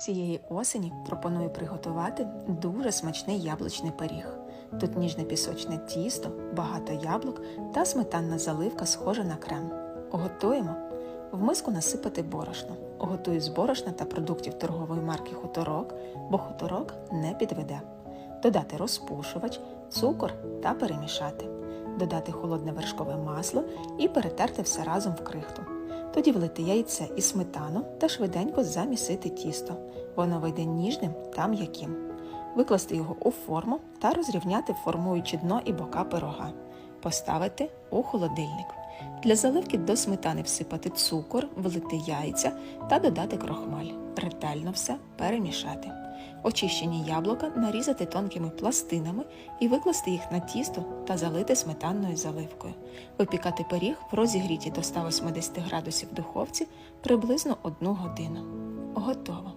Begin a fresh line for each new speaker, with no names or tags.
Цієї осені пропоную приготувати дуже смачний яблучний пиріг. Тут ніжне пісочне тісто, багато яблук та сметанна заливка схожа на крем. Готуємо. В миску насипати борошно. Готую з борошна та продуктів торгової марки Хуторок, бо хуторок не підведе. Додати розпушувач, цукор та перемішати. Додати холодне вершкове масло і перетерти все разом в крихту. Тоді влити яйце і сметану та швиденько замісити тісто. Воно вийде ніжним та м'яким. Викласти його у форму та розрівняти, формуючи дно і бока пирога. Поставити у холодильник. Для заливки до сметани всипати цукор, влити яйця та додати крохмаль. Ретельно все перемішати. Очищені яблука нарізати тонкими пластинами і викласти їх на тісто та залити сметанною заливкою. Випікати пиріг в розігріті до 180 градусів духовці приблизно 1 годину. Готово.